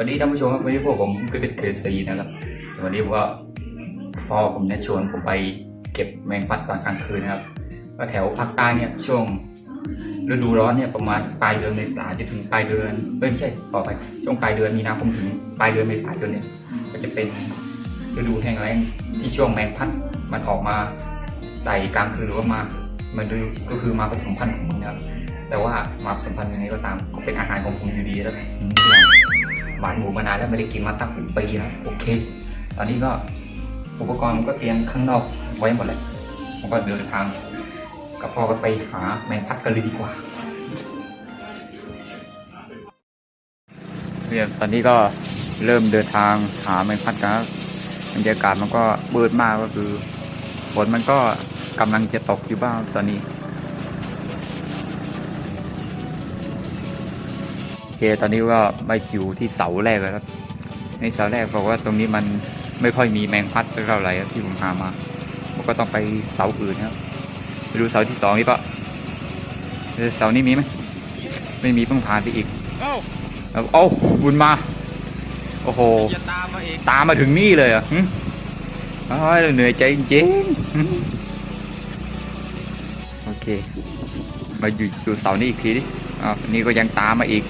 วันนี้ท่านผู้ชมครับวันนี้พวกผมก็เป็นเคซีนะครับวันนี้ผมก็พ่อผมเนี่ยชวนผมไปเก็บแมงพัดตอนกลางคืนนะครับก็แถวภาคใต้เนี่ยช่วงฤดูร้อนเนี่ยประมาณปลายเดือนเมษาจนถึงปลายเดือนเอ้ยไม่ใช่ต่อไปช่วงปลายเดือนมีนาคมถึงปลายเดือนเมษายนเนี่ยก็จะเป็นฤดูแห้งแล้งที่ช่วงแมงพัดมันออกมาไต่กลางคืนหรือว่ามามันก็คือมาผสมพันธุ์ของมันนะครับแต่ว่ามาผสมพันธุ์ยังไงก็ตามก็เป็นอาหารของผมอยู่ดีแล้ว หวานหมูมานานแล้วไม่ได้กินมาตั้งเป็นปีแล้วโอเค ตอนนี้ก็อุปกรณ์ก็เตรียมข้างนอกไว้หมดเลยผมก็เดินทางกับพ่อก็ไปหาแมงพัดกันเลยดีกว่าเนี่ยตอนนี้ก็เริ่มเดินทางหาแมงพัดกันครับบรรยากาศมันก็เบิดมากก็คือฝนมันก็กำลังจะตกอยู่บ้างตอนนี้ โอ เค ตอนนี้ก็มาอยู่ที่เสาแรกแล้วครับ ในเสาแรกบอกว่าตรงนี้มันไม่ค่อยมีแมงพัดสักเท่าไหร่ครับที่ผมหามาผมก็ต้องไปเสาอื่นครับ ไปดูเสาที่สองนี่ปะเออเสานี้มีไหมไม่มีต้องผ่านไปอีกเอ้าเอาเอ้าบุญมา โอ้โหอย่าตามมาเองตามมาถึงนี่เลยเหรอะโอ้ยเหนื่อยใจจริงๆหึโอเค มาอยู่อยู่เสานี้อีกทีดิอ้าวนี่ก็ยังตามมาอีก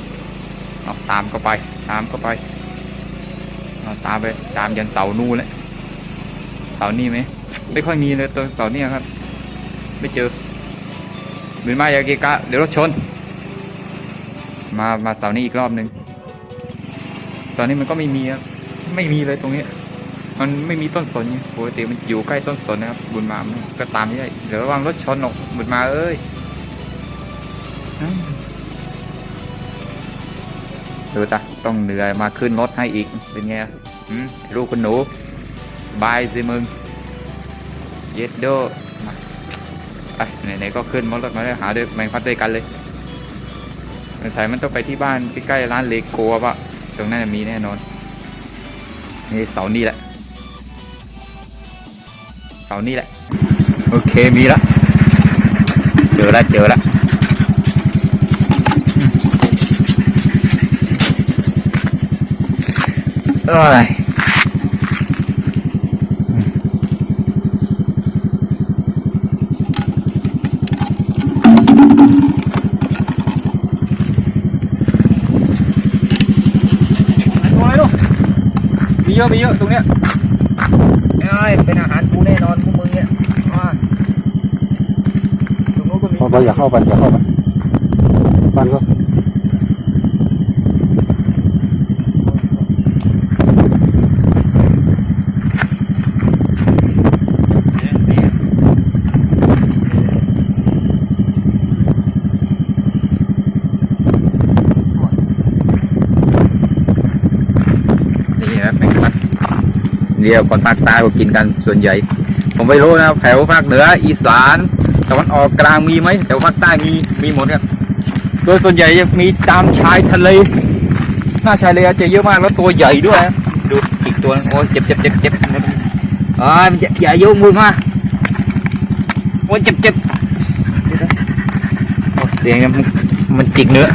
เอาตามก็ไป ตามก็ไปเอาตามไปตามยันเสานู่นเลยเสานี่ไหมไม่ค่อยมีเลยตัวเสาเนี่ยครับ ไม่เจอบินมาอยากะกะเดี๋ยวรถชน มามาเสานี้อีกรอบหนึ่งเสานี้มันก็ไม่มีครับไม่มีเลยตรงนี้มันไม่มีต้นสนไงปกติมันอยู่ใกล้ต้นสนนะครับ บุญมา ก็ตามไม่ได้เดี๋ยวระวังรถชนออกบุญมาเอ้ย ดูตาต้องเหนื่อยมาขึ้นรถให้อีกเป็นไงลูกคุณหนูบายสิมึงเย็ดโดมาไปไหนๆก็ขึ้นรถมาแล้วหาด้วยแมงพัดด้วยกันเลยสงสัยมันต้องไปที่บ้านที่ใกล้ร้านเลโก้ปะตรงนั้นมีแน่นอนนี่เสานี่แหละเสานี่แหละ โอเคมีละเจอละเจอละ เอ้ยตัวอะไรลูกมีเยอะมีเยอะตรงเนี้ยไอ้ยเป็นอาหารกูแน่นอนพวกมึงเนี่ยว่าตรงนู้นก็มี พอไปอย่าเข้าไปอย่าเข้าไปบ้านก็ นี่ครับแมงคัดเดียวคนภาคใต้ก็กินกันส่วนใหญ่ ผมไม่รู้นะแถวภาคเหนือ อีสานตะวันออกกลางมีไหมแถวภาคใต้มีมีหมดครับโดยส่วนใหญ่จะมีตามชายทะเลหน้าชายทะเลจะเยอะมากแล้วตัวใหญ่ด้วยดูอีกตัวโอ้ยเจ็บเจ็บเจ็บเจ็บอ่ามันจะอย่าโยงมือมาโอ้ยเจ็บเจ็บเสียงมันมันจิกเนื้อ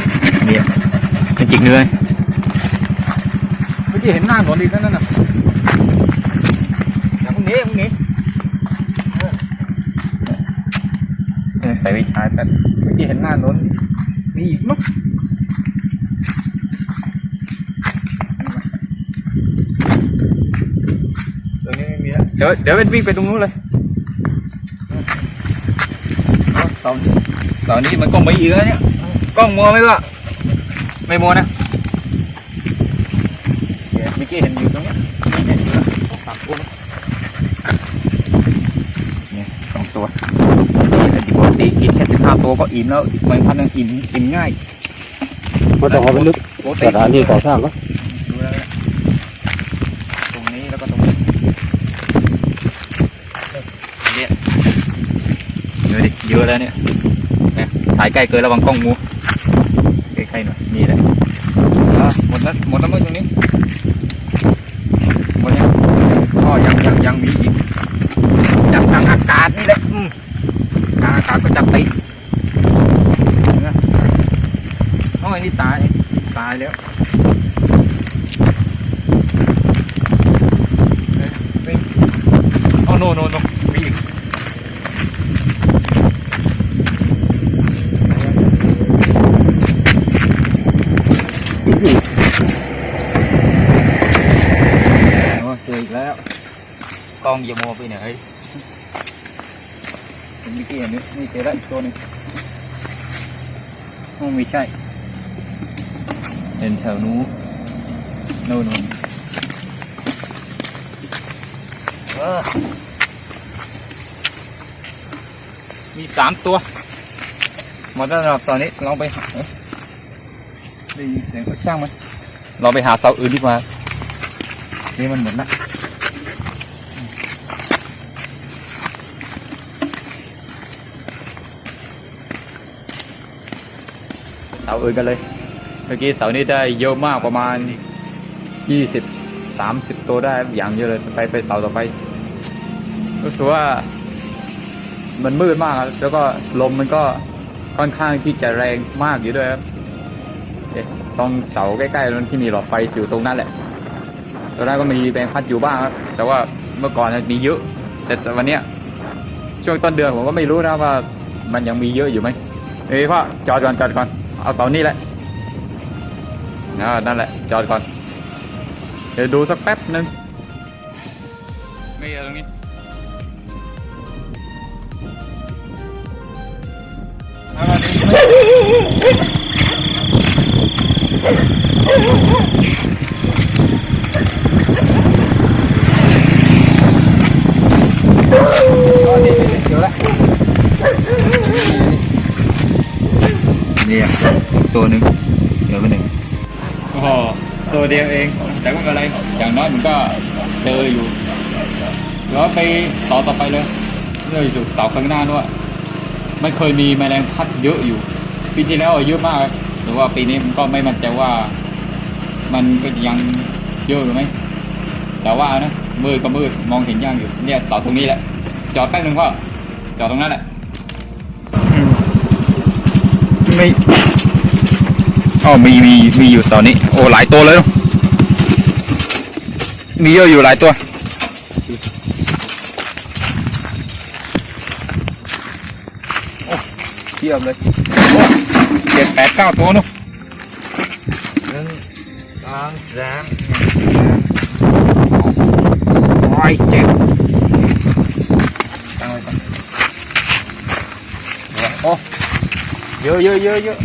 เนี่ยมันจิกเนื้อเมื่อกี้เห็นหน้าหนอนอีนั่นน่ะอย่ามึงหนีมึงหนี ใส่ไฟฉายแป๊บเมื่อกี้เห็นหน้าหนอนมีอีกมั้งตรงนี้ไม่มีแล้วเดี๋ยวเดี๋ยวเป็นวิ่งไปตรงนู้นเลยเอาเสานี้เสานี้มันก็ไม่เยอะเนี่ยกล้องมัวไหมวะไม่มัวนะเดี๋ยวเมื่อกี้เห็นอยู่ตรงเนี้ยเห็นอยู่แล้วสามตัวเนี่ยสองตัวนี่ป กติกินแค่สิบห้าตัวก็อิ่มแล้วบางพันนึงอิ่มอิ่มง่ายก็ต้องเอาไปลึกปกติสถานที่ก่อสร้างก็ดูแล้วเนี่ยตรงนี้แล้วก็ตรงนี้เนี่ยดูดิเยอะแล้วเนี่ยเนี่ยถ่ายใกล้เกินระวังกล้องมูใกล้ๆหน่อยมีแล้วอะหมดแล้วหมดแล้วมั้งตรงนี้หมดยังก็ยังยังยังมีอีกยังทางอากาศนี่แหละอืมทาง อากาก็จับติดนะน้ออ้นี่ตายตายแล้วโอ้โนโนโนมีอีกโอ้เจออีกแล้ว con giờ mua bên này เฮ้ยเห็นเมื่อกี้เห็นไหมนี่เจอแล้วอีกตัวนึงโอ้ไม่ใช่เห็นแถวนู้นโน่นโน่นมีสามตัวหมดแล้วสำหรับเสานี้ลองไปหาด้ยินเสียงเอ้ยช่างมันลองไปหาเสาอื่นดีกว่านี่มันหมดละาอื่นกันเลย เมื่อกี้เสานี้ได้เยอะมากประมาณ 20 30 ตัวได้อย่างเยอะเลยไปไปเสาต่อไปรู้สึกว่ามันมืดมากครับแล้วก็ลมมันก็ค่อนข้างที่จะแรงมากอยู่ด้วยครับเอ๊ะตรงเสาใกล้ๆนั้นที่มีหลอดไฟอยู่ตรงนั้นแหละตอนแรกก็มีแบงพัดอยู่บ้างครับ แต่ว่าเมื่อก่อนมีเยอะ แต่วันเนี้ยช่วงต้นเดือนผมก็ไม่รู้นะว่ามันยังมีเยอะอยู่ไหมเอ้ยพ่อจอดก่อนจอดก่อน เอาเสานี่แหละอ่านั่นแหละ จอดก่อน เดี๋ยวดูสักแป๊บหนึ่งไม่เอาตรงนี้เอามาดิไม่เอาดิเดี๋ยวละ นี่อะตัวหนึ่งเดี๋ยวไปหนึ่งโอ้โหตัวเดียวเอง แต่ไม่เป็นไรอย่างน้อยมันก็เจออยู่แล้วไปเสาต่อไปเลยเรื่อยสู่เสาข้างหน้าด้วยมันเคยมีแมลงพัดเยอะอยู่ปีที่แล้วเยอะมากหรือว่าปีนี้มันก็ไม่มั่นใจว่า มันก็ยังเยอะหรือไม่แต่ว่านะมืดก็มืดมองเห็นยากอยู่เนี่ยเสาตรงนี้แหละจอดแป๊บนึงว่าจอดตรงนั้นแหละ ไม่อ๋อมีมีมีอยู่เสานี้โอ้หลายตัวเลยเนอะมีเยอะอยู่หลายตัวโอ้เทียบเลยเจ็ดแปดเก้าตัวเนอะหนึ่งสองสามโอ้ยเจ็บตั้งไว้ก่อนโอ้ เยอะเยอ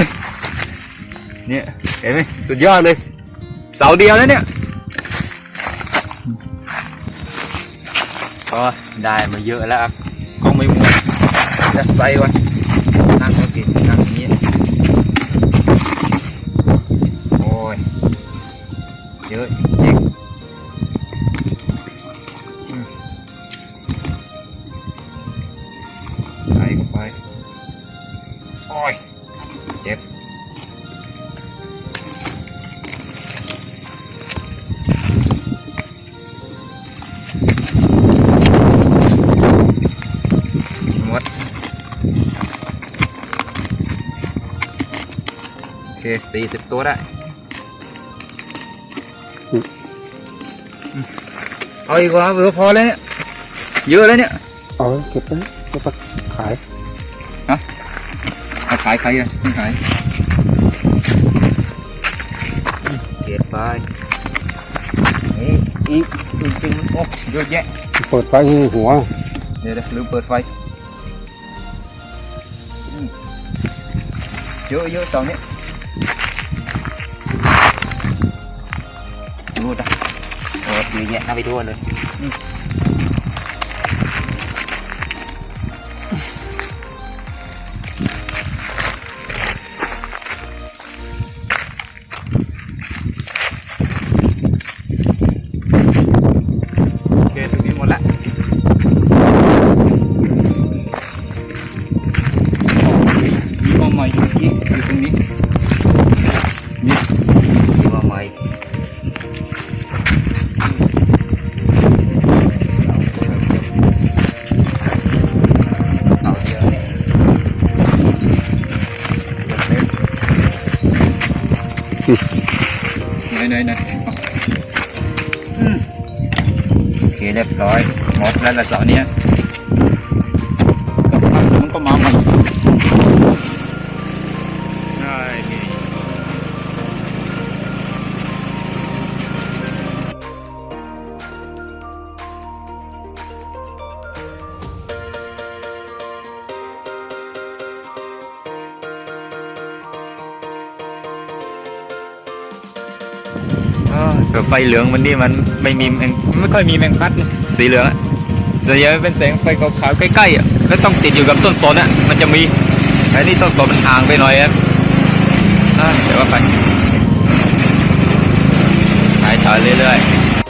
ะ เยอะเยอะโอ้มันไม่กลัวเลยตรงนี้ดูสิเต็มมือเลยเนี่ยเห็นไหมสุดยอดเลย เสาเดียวแล้วเนี่ยก็ได้มาเยอะแล้วครับกล้องไม่มัวจะใส่ไว้ เคสี่สิบตัวได้ เอาอีกว่าเออพอแล้วเนี่ย เยอะแล้วเนี่ย เอาไว้เก็บไว้เก็บไปขายมาขายใครอะไม่ขายเกียดไปนี่อีกอีกจริงโอ้เยอะแยะ เปิดไฟให้หัว เดี๋ยวเดี๋ยวลืมเปิดไฟอืมเยอะเยอะตอนนี้ ดูจ้ะโอ้ยเยอะแยะน่าไปทั่วเลยอเละ ไหนไหนไหนโอเคเรียบร้อยหมดแล้วละเสาร์เนี้ย ไฟเหลืองมันนี่มันไม่มีแมงไม่ค่อยมีแมงพัดสีเหลืองอะส่วนใหญ่เป็นแสงไฟขาวๆใกล้ๆอะแล้วต้องติดอยู่กับต้นสนอะมันจะมีแต่นี่ต้นสนมันห่างไปหน่อยครับอะเดี๋ยวว่าไปฉายฉายเรื่อยๆ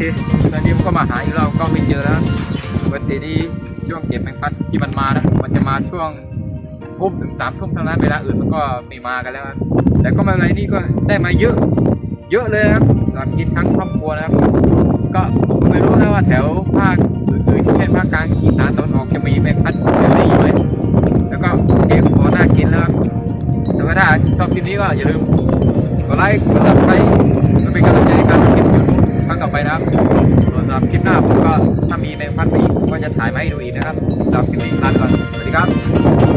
เคตอนนี้ผมก็มาหาอีกเราก็ไม่เจอแล้วปกตินี่ช่วงเก็บแมงพัดที่มันมานะมันจะมาช่วงทุ่มถึงสามทุ่มเท่านั้นเวลาอื่นมันก็ไม่มากันแล้วครับแต่ก็มาอะไรนี่ก็ได้มาเยอะ เยอะเลยครับสำหรับกินทั้งครอบครัวนะครับ ก็ผมไม่รู้นะว่าแถวภาคอื่นๆเช่นภาคกลางอีสานตะวันออกจะมีแมงพัดแบบนี้ไหมแล้วก็โอเคพอน่ากินแล้วครับแต่ว่าถ้าชอบคลิปนี้ก็อย่าลืมกดไลค์กดซับสไครต์เพื่อเป็นกำลังใจในการทำคลิปอยู่ครั้งต่อไปนะครับ ส่วนสำหรับคลิปหน้าผมก็ถ้ามีแมงพัดอีกผมก็จะถ่ายมาให้ดูอีกนะครับสำหรับคลิปนี้ลาไปก่อนสวัสดีครับ